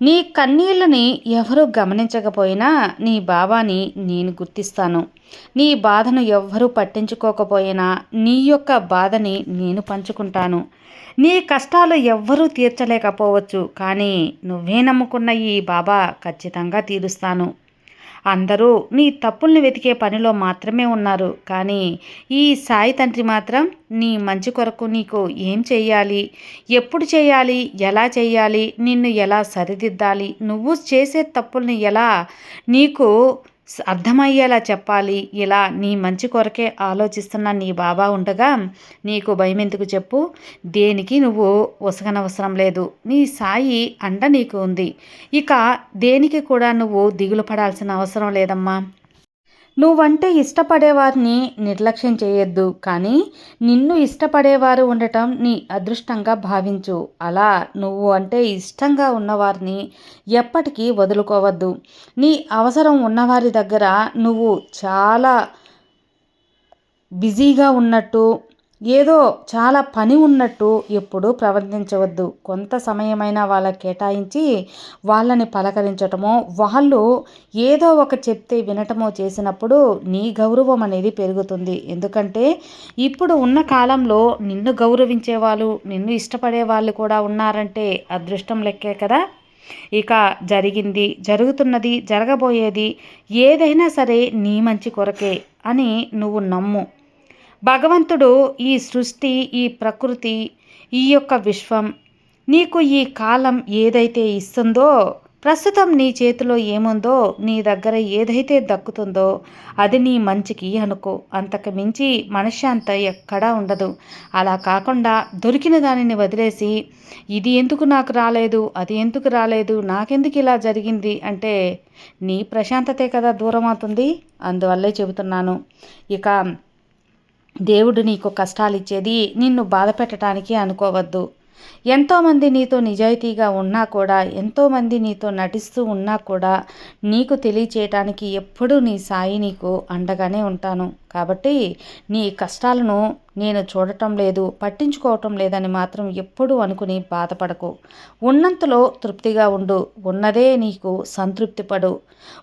నీ కన్నీళ్ళని ఎవరు గమనించకపోయినా నీ బాబాని నేను గుర్తిస్తాను. నీ బాధను ఎవ్వరూ పట్టించుకోకపోయినా నీ యొక్క బాధని నేను పంచుకుంటాను. నీ కష్టాలు ఎవ్వరూ తీర్చలేకపోవచ్చు కానీ నువ్వే నమ్ముకున్న ఈ బాబా ఖచ్చితంగా తీరుస్తాను. అందరూ నీ తప్పుల్ని వెతికే పనిలో మాత్రమే ఉన్నారు. కానీ ఈ సాయి తండ్రి మాత్రం నీ మంచి కొరకు నీకు ఏం చేయాలి ఎప్పుడు చేయాలి ఎలా చేయాలి నిన్ను ఎలా సరిదిద్దాలి? నువ్వు చేసే తప్పుల్ని ఎలా నీకు అర్థమయ్యేలా చెప్పాలి. ఇలా నీ మంచి కొరకే ఆలోచిస్తున్న నీ బాబా ఉండగా నీకు భయం ఎందుకు చెప్పు? దేనికి నువ్వు ఉసగనవసరం లేదు. నీ సాయి అండ నీకు ఉంది. ఇక దేనికి కూడా నువ్వు దిగులు పడాల్సిన అవసరం లేదమ్మా. నువ్వంటే ఇష్టపడేవారిని నిర్లక్ష్యం చేయొద్దు కానీ నిన్ను ఇష్టపడేవారు ఉండటం నీ అదృష్టంగా భావించు. అలా నువ్వు అంటే ఇష్టంగా ఉన్నవారిని ఎప్పటికీ వదులుకోవద్దు. నీ అవసరం ఉన్నవారి దగ్గర నువ్వు చాలా బిజీగా ఉన్నట్టు ఏదో చాలా పని ఉన్నట్టు ఎప్పుడూ ప్రవర్తించవద్దు. కొంత సమయమైనా వాళ్ళకి కేటాయించి వాళ్ళని పలకరించటమో వాళ్ళు ఏదో ఒక చెప్తే వినటమో చేసినప్పుడు నీ గౌరవం అనేది పెరుగుతుంది. ఎందుకంటే ఇప్పుడు ఉన్న కాలంలో నిన్ను గౌరవించే వాళ్ళు నిన్ను ఇష్టపడే వాళ్ళు కూడా ఉన్నారంటే అదృష్టం లెక్కే కదా. ఇక జరిగింది జరుగుతున్నది జరగబోయేది ఏదైనా సరే నీ మంచి కొరకే అని నువ్వు నమ్ము. భగవంతుడు ఈ సృష్టి ఈ ప్రకృతి ఈ యొక్క విశ్వం నీకు ఈ కాలం ఏదైతే ఇస్తుందో ప్రస్తుతం నీ చేతిలో ఏముందో నీ దగ్గర ఏదైతే దక్కుతుందో అది నీ మంచికి అనుకో. అంతకు మించి మనశ్శాంత ఎక్కడా ఉండదు. అలా కాకుండా దొరికిన దానిని వదిలేసి ఇది ఎందుకు నాకు రాలేదు అది ఎందుకు రాలేదు నాకెందుకు ఇలా జరిగింది అంటే నీ ప్రశాంతతే కదా దూరం అవుతుంది అందువల్లే చెబుతున్నాను. ఇక దేవుడు నీకు కష్టాలు ఇచ్చేది నిన్ను బాధ పెట్టడానికి అనుకోవద్దు. ఎంతోమంది నీతో నిజాయితీగా ఉన్నా కూడా ఎంతోమంది నీతో నటిస్తూ ఉన్నా కూడా నీకు తెలియచేయటానికి ఎప్పుడూ నీ సాయి నీకు అండగానే ఉంటాను. కాబట్టి నీ కష్టాలను నేను చూడటం లేదు పట్టించుకోవటం లేదని మాత్రం ఎప్పుడూ అనుకుని బాధపడకు. ఉన్నంతలో తృప్తిగా ఉండు. ఉన్నదే నీకు సంతృప్తి పడు.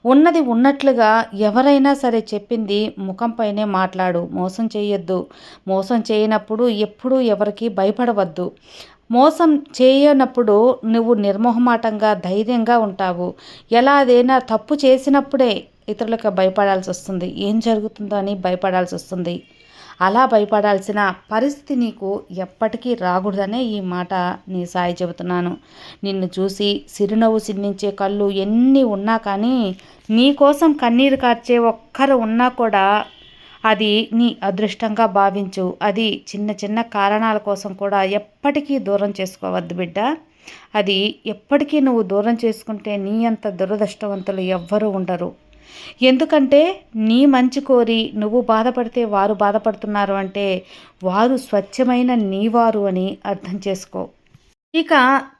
ఉన్నది ఉన్నట్లుగా ఎవరైనా సరే చెప్పింది ముఖంపైనే మాట్లాడు. మోసం చేయొద్దు. మోసం చేయనప్పుడు ఎప్పుడూ ఎవరికి భయపడవద్దు. మోసం చేయనప్పుడు నువ్వు నిర్మోహమాటంగా ధైర్యంగా ఉంటావు. ఎలా అదైనా తప్పు చేసినప్పుడే ఇతరులకు భయపడాల్సి వస్తుంది ఏం జరుగుతుందో అని భయపడాల్సి వస్తుంది అలా భయపడాల్సిన పరిస్థితి నీకు ఎప్పటికీ రాకూడదనే ఈ మాట నీ సాయి చెబుతున్నాను. నిన్ను చూసి చిరునవ్వు సిందించే కళ్ళు ఎన్ని ఉన్నా కానీ నీకోసం కన్నీరు కార్చే ఒక్కరు ఉన్నా కూడా అది నీ అదృష్టంగా భావించు. అది చిన్న చిన్న కారణాల కోసం కూడా ఎప్పటికీ దూరం చేసుకోవద్దు బిడ్డ. అది ఎప్పటికీ నువ్వు దూరం చేసుకుంటే నీ అంత దురదృష్టవంతులు ఎవ్వరూ ఉండరు. ఎందుకంటే నీ మంచి కోరి నువ్వు బాధపడితే వారు బాధపడుతున్నారు అంటే వారు స్వచ్ఛమైన నీవారు అని అర్థం చేసుకో. ఇక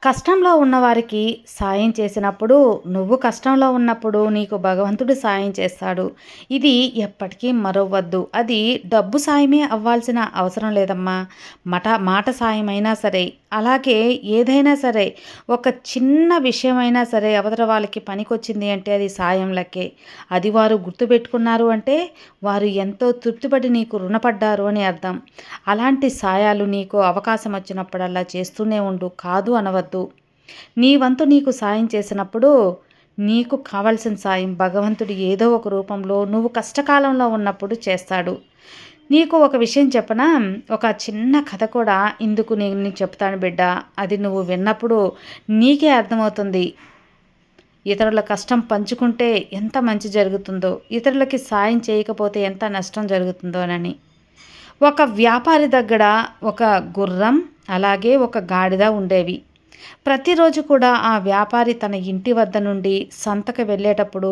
కష్టంలో ఉన్నవారికి సాయం చేసినప్పుడు నువ్వు కష్టంలో ఉన్నప్పుడు నీకు భగవంతుడు సాయం చేస్తాడు. ఇది ఎప్పటికీ మరవద్దు. అది డబ్బు సాయమే అవ్వాల్సిన అవసరం లేదమ్మా. మట మాట సాయమైనా సరే అలాగే ఏదైనా సరే ఒక చిన్న విషయమైనా సరే అవతల వాళ్ళకి పనికొచ్చింది అంటే అది సాయం లెక్కే. అది వారు గుర్తుపెట్టుకున్నారు అంటే వారు ఎంతో తృప్తిపడి నీకు రుణపడ్డారు అని అర్థం. అలాంటి సాయాలు నీకు అవకాశం వచ్చినప్పుడల్లా చేస్తూనే ఉండు. కాదు అనవద్దు. నీ వంతు నీకు సాయం చేసినప్పుడు నీకు కావలసిన సాయం భగవంతుడు ఏదో ఒక రూపంలో నువ్వు కష్టకాలంలో ఉన్నప్పుడు చేస్తాడు. నీకు ఒక విషయం చెప్పనా? ఒక చిన్న కథ కూడా ఇందుకు నేను చెప్తాను బిడ్డ. అది నువ్వు విన్నప్పుడు నీకే అర్థమవుతుంది. ఇతరుల కష్టం పంచుకుంటే ఎంత మంచి జరుగుతుందో ఇతరులకి సాయం చేయకపోతే ఎంత నష్టం జరుగుతుందోనని ఒక వ్యాపారి దగ్గర ఒక గుర్రం అలాగే ఒక గాడిద ఉండేవి. ప్రతిరోజు కూడా ఆ వ్యాపారి తన ఇంటి వద్ద నుండి సంతకు వెళ్ళేటప్పుడు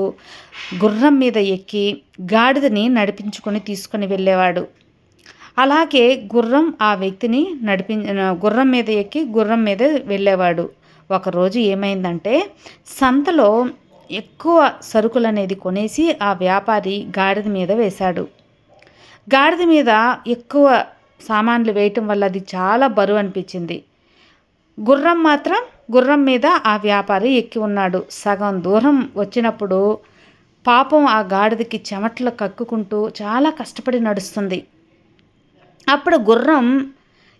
గుర్రం మీద ఎక్కి గాడిదని నడిపించుకొని తీసుకొని వెళ్ళేవాడు. అలాగే గుర్రం ఆ వ్యక్తిని నడిపి గుర్రం మీద ఎక్కి గుర్రం మీద వెళ్ళేవాడు. ఒకరోజు ఏమైందంటే సంతలో ఎక్కువ సరుకులు అనేది కొనేసి ఆ వ్యాపారి గాడిద మీద వేశాడు. గాడిద మీద ఎక్కువ సామాన్లు వేయటం వల్ల అది చాలా బరువు అనిపించింది. గుర్రం మాత్రం గుర్రం మీద ఆ వ్యాపారి ఎక్కి ఉన్నాడు. సగం దూరం వచ్చినప్పుడు పాపం ఆ గాడిదకి చెమట్లు కక్కుకుంటూ చాలా కష్టపడి నడుస్తుంది. అప్పుడు గుర్రం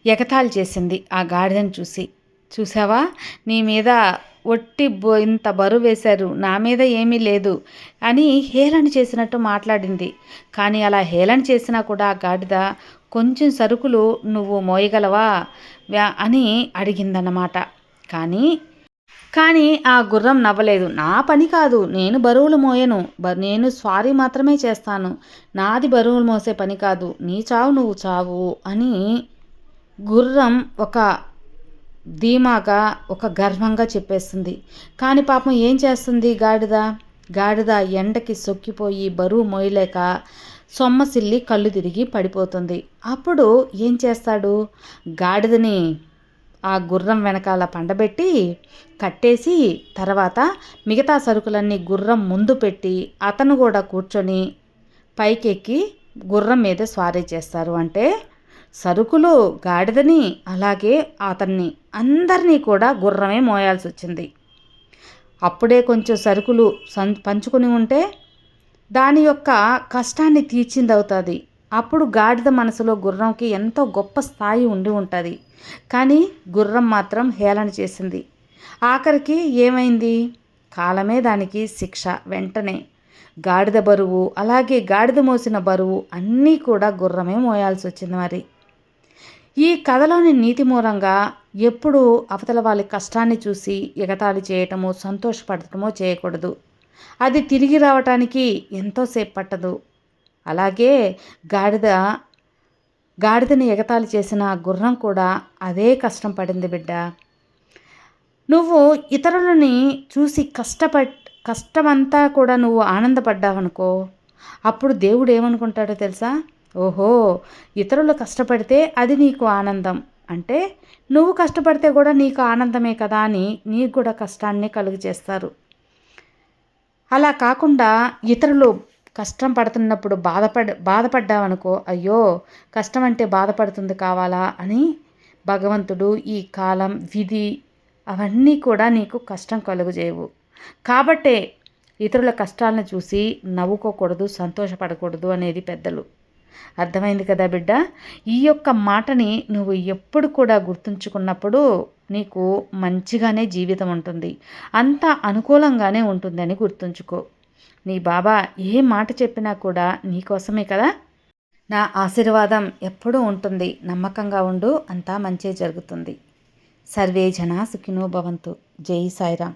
ఎగతాళి చేసింది ఆ గాడిదని చూసి. చూసావా? నీ మీద ఒట్టి ఇంత బరువు వేశారు. నా మీద ఏమీ లేదు అని హేళన చేసినట్టు మాట్లాడింది. కానీ అలా హేళన చేసినా కూడా ఆ గాడిద కొంచెం సరుకులు నువ్వు మోయగలవా? అని అడిగిందన్నమాట. కానీ కానీ ఆ గుర్రం నవ్వలేదు. నా పని కాదు. నేను బరువులు మోయను. నేను స్వారీ మాత్రమే చేస్తాను. నాది బరువులు మోసే పని కాదు. నీ చావు నువ్వు చావు అని గుర్రం ఒక ధీమాగా ఒక గర్వంగా చెప్పేస్తుంది. కానీ పాపం ఏం చేస్తుంది గాడిద? గాడిద ఎండకి సొక్కిపోయి బరువు మోయలేక సొమ్మసిల్లి కళ్ళు తిరిగి పడిపోతుంది. అప్పుడు ఏం చేస్తాడు? గాడిదని ఆ గుర్రం వెనకాల పండబెట్టి కట్టేసి తర్వాత మిగతా సరుకులన్నీ గుర్రం ముందు పెట్టి అతను కూడా కూర్చొని పైకెక్కి గుర్రం మీద స్వారీ చేస్తారు. అంటే సరుకులు గాడిదని అలాగే అతన్ని అందరినీ కూడా గుర్రమే మోయాల్సి వచ్చింది అప్పుడే కొంచెం సరుకులు సం పంచుకుని ఉంటే దాని యొక్క కష్టాన్ని తీర్చింది అవుతుంది అప్పుడు గాడిద మనసులో గుర్రంకి ఎంతో గొప్ప స్థాయి ఉండి ఉంటుంది. కానీ గుర్రం మాత్రం హేళన చేసింది. ఆఖరికి ఏమైంది? కాలమే దానికి శిక్ష వెంటనే. గాడిద బరువు అలాగే గాడిద మోసిన బరువు అన్నీ కూడా గుర్రమే మోయాల్సి వచ్చింది మరి. ఈ కథలోని నీతి మూలంగా ఎప్పుడూ అవతల వాళ్ళ కష్టాన్ని చూసి ఎగతాళి చేయటమో సంతోషపడటమో చేయకూడదు. అది తిరిగి రావటానికి ఎంతోసేపు పట్టదు. అలాగే గాడిద గాడిదని ఎగతాళి చేసిన గుర్రం కూడా అదే కష్టం పడింది బిడ్డ. నువ్వు ఇతరులని చూసి కష్టపడ్ కష్టమంతా కూడా నువ్వు ఆనందపడ్డావనుకో అప్పుడు దేవుడు ఏమనుకుంటాడో తెలుసా? ఓహో ఇతరులు కష్టపడితే అది నీకు ఆనందం. అంటే నువ్వు కష్టపడితే కూడా నీకు ఆనందమే కదా అని నీకు కూడా కష్టాన్ని కలుగు చేస్తారు అలా కాకుండా ఇతరులు కష్టం పడుతున్నప్పుడు బాధపడ బాధపడ్డావనుకో అయ్యో కష్టం అంటే బాధపడుతుంది కావాలా అని భగవంతుడు ఈ కాలం విధి అవన్నీ కూడా నీకు కష్టం కలుగుజేయవు. కాబట్టే ఇతరుల కష్టాలను చూసి నవ్వుకోకూడదు సంతోషపడకూడదు అనేది పెద్దలు. అర్థమైంది కదా బిడ్డ? ఈ యొక్క మాటని నువ్వు ఎప్పుడు కూడా గుర్తుంచుకున్నప్పుడు నీకు మంచిగానే జీవితం ఉంటుంది. అంత అనుకూలంగానే ఉంటుందని గుర్తుంచుకో. నీ బాబా ఏ మాట చెప్పినా కూడా నీకోసమే కదా? నా ఆశీర్వాదం ఎప్పుడూ ఉంటుంది. నమ్మకంగా ఉండు. అంతా మంచి జరుగుతుంది. సర్వే జనా సుఖినో భవంతు. జై సాయిరామ్.